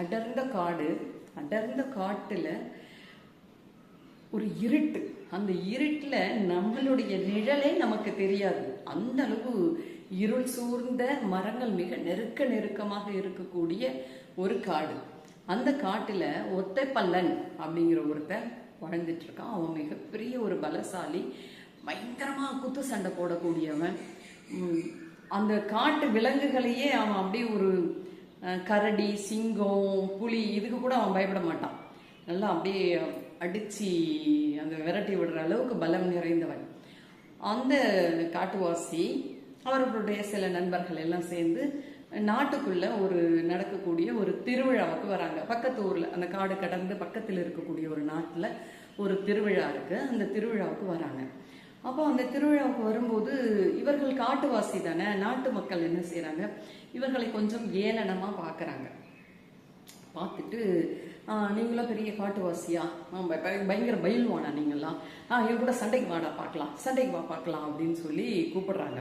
அடர்ந்த காடு அடர்ந்த காட்டில் ஒரு இருட்டு. அந்த இருட்டில் நம்மளுடைய நிழலே நமக்கு தெரியாது. அந்த அளவு இருள் சூழ்ந்த மரங்கள் மிக நெருக்க நெருக்கமாக இருக்கக்கூடிய ஒரு காடு. அந்த காட்டுல ஒத்தைப்பல்லன் அப்படிங்கிற ஒருத்தன் வாழ்ந்துட்டு இருக்கான் அவன் மிகப்பெரிய ஒரு பலசாலி பயங்கரமாக குத்து சண்டை போடக்கூடியவன். அந்த காட்டு விலங்குகளையே அவன் அப்படியே ஒரு கரடி சிங்கம் புலி இதுக்கு கூட அவன் பயப்பட மாட்டான். நல்லா அப்படியே அடித்து அந்த விரட்டி விடுற அளவுக்கு பலம் நிறைந்தவன். அந்த காட்டுவாசி அவர்களுடைய சில நண்பர்கள் எல்லாம் சேர்ந்து நாட்டுக்குள்ள ஒரு நடக்கக்கூடிய ஒரு திருவிழாவுக்கு வராங்க. பக்கத்து ஊர்ல அந்த காடு கடந்து பக்கத்தில் இருக்கக்கூடிய ஒரு நாட்டில் ஒரு திருவிழா இருக்கு. அந்த திருவிழாவுக்கு வராங்க. அப்போ அந்த திருவிழாவுக்கு வரும்போது இவர்கள் காட்டுவாசி தானே நாட்டு மக்கள் என்ன செய்கிறாங்க இவர்களை கொஞ்சம் ஏளனமாக பார்க்கறாங்க பார்த்துட்டு நீங்களாம் பெரிய காட்டுவாசியா? பயங்கர பயில்வானா நீங்களாம் ஆ என் கூட சண்டைக்கு வாடா பார்க்கலாம். சண்டைக்கு வா பார்க்கலாம் அப்படின்னு சொல்லி கூப்பிடுறாங்க.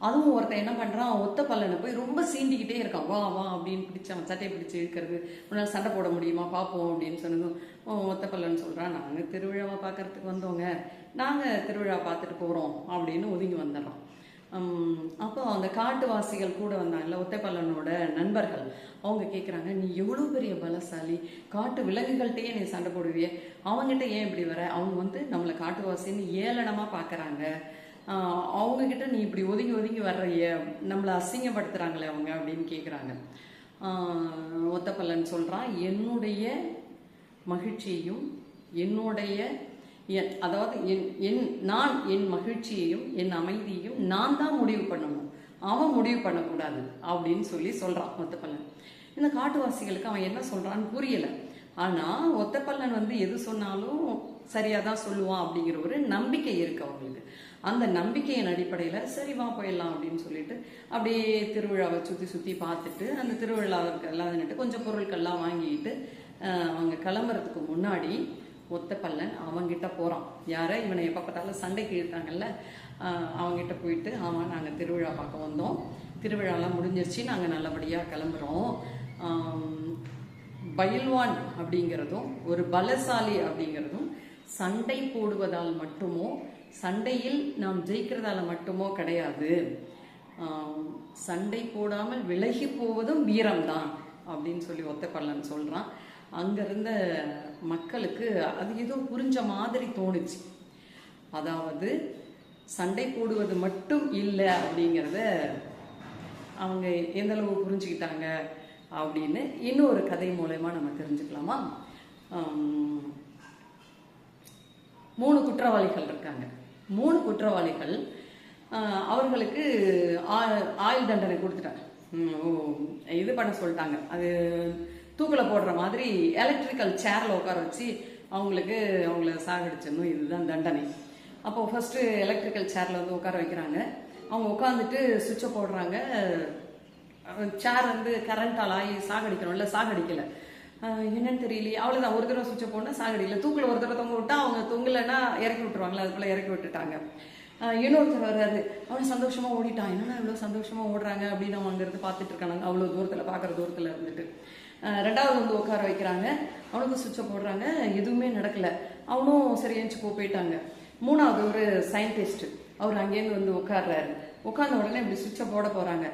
அதுவும் ஒருத்தன் என்ன பண்ணுறான் ஒத்த பல்லனை போய் ரொம்ப சீண்டிக்கிட்டே இருக்கான். வா வா அப்படின்னு பிடிச்சு அவன் சட்டையை பிடிச்சி இழுக்கிறது. உன்னால் சண்டை போட முடியுமா? பார்ப்போம் அப்படின்னு சொன்னதும் "ஓ, ஒத்த பல்லன் சொல்கிறான் நாங்கள் திருவிழாவை பார்க்கறதுக்கு வந்தோங்க. நாங்கள் திருவிழா பார்த்துட்டு போகிறோம் அப்படின்னு ஒதுங்கி வந்துடுறோம் அப்போ அந்த காட்டுவாசிகள் கூட வந்தாங்கல்ல ஒத்தைப்பல்லனோட நண்பர்கள். அவங்க கேட்குறாங்க நீ எவ்வளோ பெரிய பலசாலி. காட்டு விலங்குகள்கிட்டயே நீ சண்டை போடுவியே. அவங்ககிட்ட ஏன் இப்படி வர? அவங்க வந்து நம்மளை காட்டுவாசின்னு ஏளனமாக பார்க்குறாங்க அவங்க கிட்ட நீ இப்படி ஒதுங்கி ஒதுங்கி வர்றைய நம்மளை அசிங்கப்படுத்துறாங்களே அவங்க அப்படின்னு கேட்குறாங்க ஒத்தப்பல்லன் சொல்கிறான் என்னுடைய மகிழ்ச்சியையும் என்னுடைய என் அதாவது என் என் நான் என் மகிழ்ச்சியையும் என் அமைதியையும் நான் தான் முடிவு பண்ணணும். அவன் முடிவு பண்ணக்கூடாது அப்படின்னு சொல்லி சொல்கிறான் ஒத்தப்பல்லன். இந்த காட்டுவாசிகளுக்கு அவன் என்ன சொல்கிறான்னு புரியலை. ஆனால் ஒத்தப்பல்லன் வந்து எது சொன்னாலும் சரியாக தான் சொல்லுவான் அப்படிங்கிற ஒரு நம்பிக்கை இருக்கு அவங்களுக்கு. அந்த நம்பிக்கையின் அடிப்படையில் சரி வா போயிடலாம் அப்படின்னு சொல்லிட்டு அப்படியே திருவிழாவை சுற்றி சுற்றி பார்த்துட்டு அந்த திருவிழாவுக்கு எல்லாம் கொஞ்சம் பொருட்கள்லாம் வாங்கிட்டு அவங்க கிளம்புறதுக்கு முன்னாடி ஒத்த பல்லன் அவங்கிட்ட போகிறான் யாரை? இவனை எப்போ பார்த்தாலும் சண்டைக்கு இருக்காங்கல்ல அவங்ககிட்ட போயிட்டு ஆமாம் நாங்கள் திருவிழா பார்க்க வந்தோம். திருவிழாலாம் முடிஞ்சிருச்சு நாங்கள் நல்லபடியாக கிளம்புறோம். பயில்வான் அப்படிங்கிறதும் ஒரு பலசாலி அப்படிங்கிறதும் சண்டை போடுவதால் மட்டுமோ சண்டையில் நாம் ஜெயிக்கிறதால மட்டுமோ கிடையாது. சண்டை போடாமல் விலகி போவதும் வீரம்தான் அப்படின்னு சொல்லி ஒத்தப்பள்ளன் சொல்கிறான் அங்கே இருந்த மக்களுக்கு அது ஏதோ புரிஞ்ச மாதிரி தோணுச்சு. அதாவது சண்டை போடுவது மட்டும் இல்லை அப்படிங்கிறத அவங்க எந்தளவு புரிஞ்சுக்கிட்டாங்க? அப்படின்னு இன்னொரு கதை மூலயமா நம்ம தெரிஞ்சுக்கலாமா? மூணு குற்றவாளிகள் இருக்காங்க. மூணு குற்றவாளிகள் அவர்களுக்கு ஆ- ஆயுள் தண்டனை கொடுத்துட்டாங்க. ஓ, இது பண்ண சொல்லிட்டாங்க. அது தூக்கில் போடுற மாதிரி எலக்ட்ரிக்கல் சேரில் உட்கார வச்சு அவங்களுக்கு அவங்கள சாகடிச்சிடணும். இதுதான் தண்டனை. அப்போ ஃபஸ்ட்டு எலக்ட்ரிக்கல் சேரில் வந்து உட்கார வைக்கிறாங்க. அவங்க உட்காந்துட்டு சுவிட்சை போடுறாங்க. சேர் வந்து கரண்டால் ஆகி சாகடிக்கணும்ல சாகடிக்கல. என்னன்னு தெரியலையே. அவ்வளோதான் ஒரு தடவை சுவிட்சை போனால் சாகடிக்கல. தூக்கில் ஒரு தடவை தொங்க விட்டா அவங்க தொங்கலைன்னா இறக்கி விட்டுருவாங்களா அதுக்குள்ள இறக்கி விட்டுட்டாங்க. இன்னொருத்தர் வர்றாரு. அவன் சந்தோஷமா ஓடிட்டான். என்னன்னா இவ்வளோ சந்தோஷமா ஓடுறாங்க அப்படின்னு அவங்க அங்கிருந்து பார்த்துட்டு இருக்காங்க அவ்வளோ தூரத்தில் பார்க்குற தூரத்தில் இருந்துட்டு. ரெண்டாவது வந்து உட்கார வைக்கிறாங்க. அவனுக்கு சுவிட்சை போடுறாங்க. எதுவுமே நடக்கல. அவனும் சரி எழுந்து போ போயிட்டாங்க. மூணாவது ஒரு சயின்டிஸ்ட்டு அவர் அங்கேருந்து வந்து உட்கார்றாரு. உட்கார்ந்த உடனே இப்படி சுவிட்சை போட போறாங்க.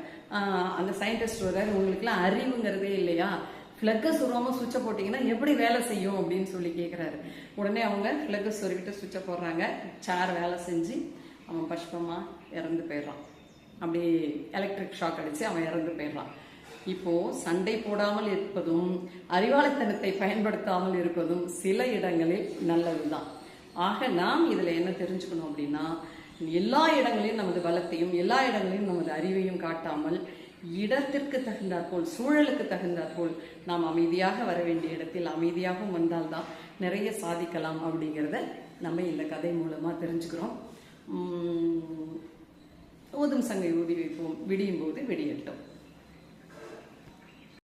அந்த சயின்டிஸ்ட் வர்றாரு உங்களுக்குலாம் அறிவுங்கிறதே இல்லையா? ஃப்ளக்கை சுருவாமல் சுவிட்சை போட்டிங்கன்னா எப்படி வேலை செய்யும்? அப்படின்னு சொல்லி கேட்குறாரு உடனே அவங்க ஃப்ளக்கை சொருவிட்டு சுவிட்சை போடுறாங்க. சார் வேலை செஞ்சு அவன் பஷ்பமாக இறந்து போயிடுறான். அப்படி எலக்ட்ரிக் ஷாக் அடிச்சு அவன் இறந்து போயிடுறான். இப்போ சண்டை போடாமல் இருப்பதும் அறிவாளித்தனத்தை பயன்படுத்தாமல் இருப்பதும் சில இடங்களில் நல்லதுதான். ஆக நாம் இதில் என்ன தெரிஞ்சுக்கணும் அப்படின்னா எல்லா இடங்களிலும் நமது பலத்தையும் எல்லா இடங்களிலும் நமது அறிவையும் காட்டாமல் இடத்திற்கு தகுந்தாற்போல் சூழலுக்கு தகுந்தாற்போல் நாம் அமைதியாக வர வேண்டிய இடத்தில் அமைதியாகவும் வந்தால்தான் நிறைய சாதிக்கலாம் அப்படிங்கிறத நம்ம இந்த கதை மூலமாக தெரிஞ்சுக்கிறோம். ஓதும் ஊதும் சங்கை ஊதி வைப்போம். விடியும் போது விடியட்டும்.